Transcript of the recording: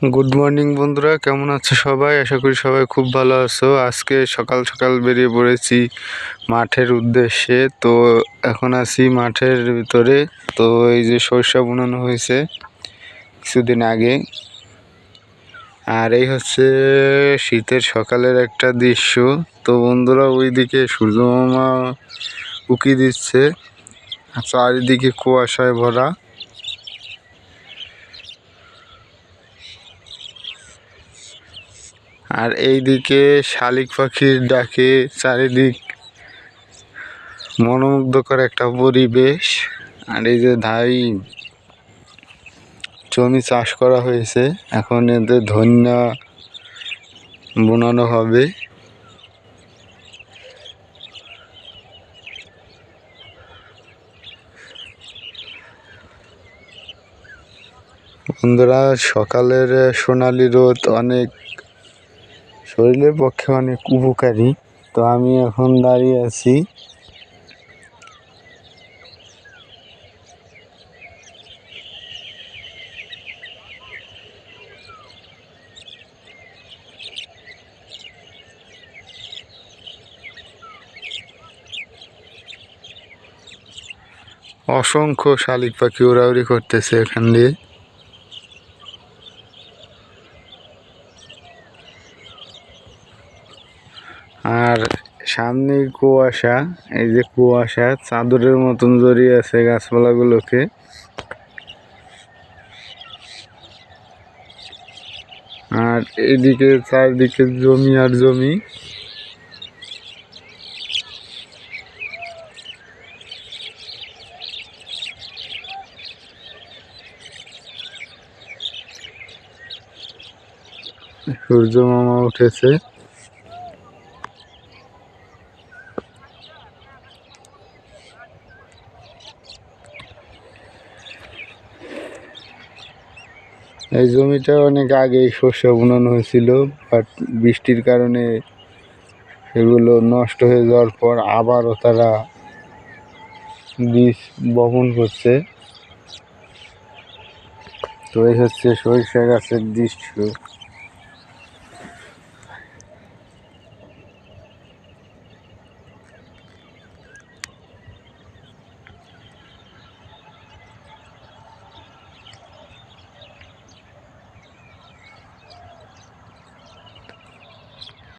Good morning বন্ধুরা। কেমন আছো সবাই? আশা করি সবাই খুব ভালো আছো। আজকে সকাল সকাল বেরিয়ে পড়েছি মাঠের উদ্দেশ্যে। তো এখন আছি মাঠের ভিতরে। তো এই যে সরষা বুনানো হয়েছে কিছুদিন আগে। আর এই হচ্ছে শীতের সকালের একটা দৃশ্য। তো বন্ধুরা, ওইদিকে সূর্যমামা উকি দিচ্ছে। চারিদিকে কুয়াশায় ভরা। আর এইদিকে শালিক পাখির ডাকে চারিদিক মনোমুগ্ধকর একটা পরিবেশ। আর এই যে ধাই, জমি চাষ করা হয়েছে। এখন এদের ধন্যা বোনানো হবে। বন্ধুরা, সকালের সোনালি রোদ অনেক শরীরের পক্ষে অনেক উপকারী। তো আমি এখন দাঁড়িয়ে আছি। অসংখ্য শালিক পাখি উড়াউড়ি করতেছে এখান দিয়ে। আর সামনে কুয়াশা, এই যে কুয়াশা, চাদরের মতন জড়িয়ে আছে গাছপালাগুলোকে। আর এদিকে চারদিকে জমি আর জমি। সূর্য মামা উঠেছে। এই জমিটা অনেক আগে শস্য বুনানো হয়েছিল বাট বৃষ্টির কারণে সেগুলো নষ্ট হয়ে যাওয়ার পর আবারও তারা বীজ বপন করছে। তো এই হচ্ছে সরিষা গাছের দৃশ্য।